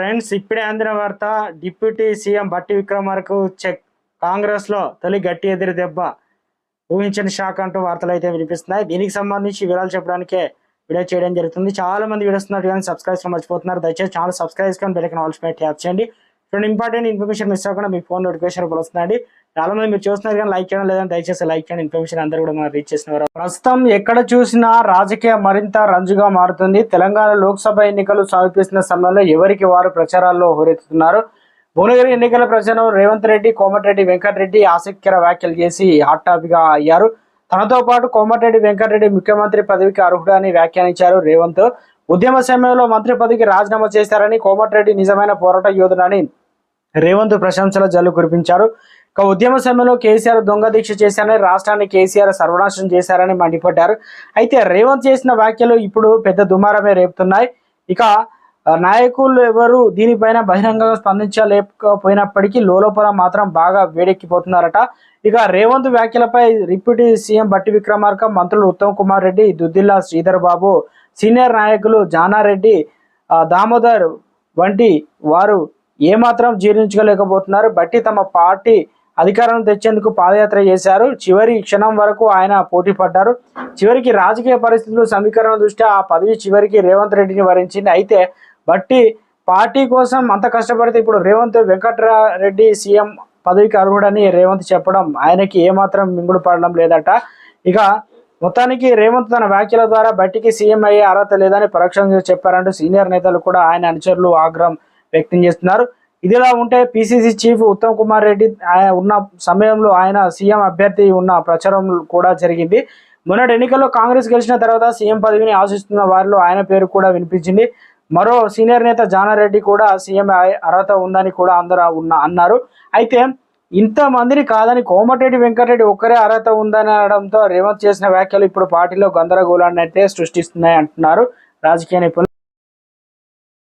Friends ఇప్పుడే అందిన వార్త డిప్యూటీ సీఎం బట్టి విక్రమార్కు చెక్. కాంగ్రెస్లో తొలి గట్టి ఎదురు దెబ్బ. ఊహించని షాక్ అంటూ వార్తలు అయితే వినిపిస్తున్నాయి. దీనికి సంబంధించి వివరాలు చెప్పడానికే వీడియో చేయడం జరుగుతుంది. చాలా మంది వీడియోస్ కానీ సబ్స్క్రైబ్ మర్చిపోతున్నారు. దయచేసి ఛానల్ సబ్స్క్రైబ్ కానీ బెల్ ఆల్స్ ట్యాప్ చేయండి. చూడండి ఇంపార్టెంట్ ఇన్ఫర్మేషన్ మిస్ అవ్వకుండా మీ ఫోన్ నోటిఫికేషన్ కూడా వస్తుందండి. చాలా మంది మీరు చూస్తున్నారు కానీ లైక్ చేయడం లేదని దయచేసి లైక్ చేయండి. ఇన్ఫర్మేషన్ అందరూ కూడా మనం రీచ్ చేసినవారు ప్రస్తుతం ఎక్కడ చూసినా రాజకీయ మరింత రంజుగా మారుతుంది. తెలంగాణ లోక్సభ ఎన్నికలు సమీపిస్తున్న సమయంలో ఎవరికి వారు ప్రచారాల్లో హోరెత్తుతున్నారు? భువనగిరి ఎన్నికల ప్రచారం రేవంత్ రెడ్డి కోమటిరెడ్డి వెంకటరెడ్డి ఆసక్తికర వ్యాఖ్యలు చేసి హాట్ టాపిక్గా అయ్యారు. తనతో పాటు కోమటిరెడ్డి వెంకటరెడ్డి ముఖ్యమంత్రి పదవికి అర్హుడని వ్యాఖ్యానించారు రేవంత్. ఉద్యమ సమయంలో మంత్రి పదవికి రాజీనామా చేశారని కోమటిరెడ్డి నిజమైన పోరాట యోధుడని రేవంత్ ప్రశంసల జల్లు కురిపించారు. ఇక ఉద్యమ సమయంలో కేసీఆర్ దొంగ దీక్ష చేశారని రాష్ట్రాన్ని కేసీఆర్ సర్వనాశనం చేశారని మండిపడ్డారు. అయితే రేవంత్ చేసిన వ్యాఖ్యలు ఇప్పుడు పెద్ద దుమారమే రేపుతున్నాయి. ఇక నాయకులు ఎవరు దీనిపైన బహిరంగంగా స్పందించలేకపోయినప్పటికీ లోపల మాత్రం బాగా వేడెక్కిపోతున్నారట. ఇక రేవంత్ వ్యాఖ్యలపై డిప్యూటీ సీఎం బట్టి విక్రమార్క మంత్రులు ఉత్తమ్ కుమార్ రెడ్డి దుద్దిల్లా శ్రీధర్ బాబు సీనియర్ నాయకులు జానారెడ్డి దామోదర్ వంటి వారు ఏమాత్రం జీర్ణించుకోలేకపోతున్నారు. బట్టి తమ పార్టీ అధికారం తెచ్చేందుకు పాదయాత్ర చేశారు. చివరి క్షణం వరకు ఆయన పోటీ పడ్డారు. చివరికి రాజకీయ పరిస్థితులు సమీకరణ దృష్ట్యా ఆ పదవి చివరికి రేవంత్ రెడ్డిని వరించింది. అయితే బట్టి పార్టీ కోసం అంత కష్టపడితే ఇప్పుడు రేవంత్ వెంకటరెడ్డి సీఎం పదవికి అర్హుడని రేవంత్ చెప్పడం ఆయనకి ఏమాత్రం మింగుడు పడడం లేదట. ఇక మొత్తానికి రేవంత్ తన వ్యాఖ్యల ద్వారా బట్టికి సీఎం అయ్యే అర్హత లేదని పరోక్షంగా చెప్పారంటూ సీనియర్ నేతలు కూడా ఆయన అనుచరులు ఆగ్రహం వ్యక్తం చేస్తున్నారు. ఇదిలా ఉంటే పిసిసి చీఫ్ ఉత్తమ్ కుమార్ రెడ్డి ఆయన ఉన్న సమయంలో ఆయన సీఎం అభ్యర్థి ఉన్న ప్రచారం కూడా జరిగింది. మొన్నటి ఎన్నికల్లో కాంగ్రెస్ గెలిచిన తర్వాత సీఎం పదవిని ఆశిస్తున్న వారిలో ఆయన పేరు కూడా వినిపించింది. మరో సీనియర్ నేత జానారెడ్డి కూడా సీఎం అర్హత ఉందని కూడా అందరూ ఉన్న అన్నారు. అయితే ఇంతమందిని కాదని కోమటిరెడ్డి వెంకటరెడ్డి ఒక్కరే అర్హత ఉందని అనడంతో రేవంత్ చేసిన వ్యాఖ్యలు ఇప్పుడు పార్టీలో గందరగోళాన్ని అయితే సృష్టిస్తున్నాయి అంటున్నారు రాజకీయ నిపుణులు